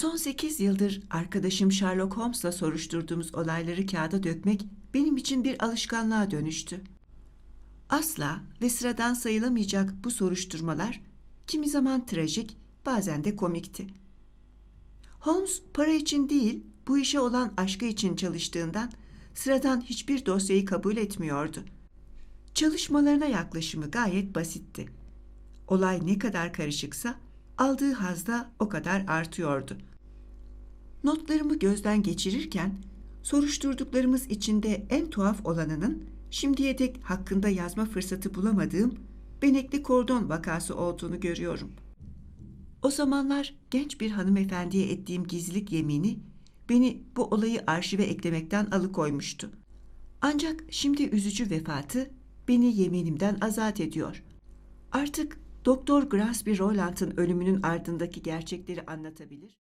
Son 8 yıldır arkadaşım Sherlock Holmes'la soruşturduğumuz olayları kağıda dökmek benim için bir alışkanlığa dönüştü. Asla ve sıradan sayılamayacak bu soruşturmalar kimi zaman trajik, bazen de komikti. Holmes para için değil, bu işe olan aşkı için çalıştığından sıradan hiçbir dosyayı kabul etmiyordu. Çalışmalarına yaklaşımı gayet basitti. Olay ne kadar karışıksa aldığı haz da o kadar artıyordu. Notlarımı gözden geçirirken soruşturduklarımız içinde en tuhaf olanının şimdiye dek hakkında yazma fırsatı bulamadığım benekli kordon vakası olduğunu görüyorum. O zamanlar genç bir hanımefendiye ettiğim gizlilik yemini beni bu olayı arşive eklemekten alıkoymuştu. Ancak şimdi üzücü vefatı beni yeminimden azat ediyor. Artık Doktor Grasby Rowland'ın ölümünün ardındaki gerçekleri anlatabilir.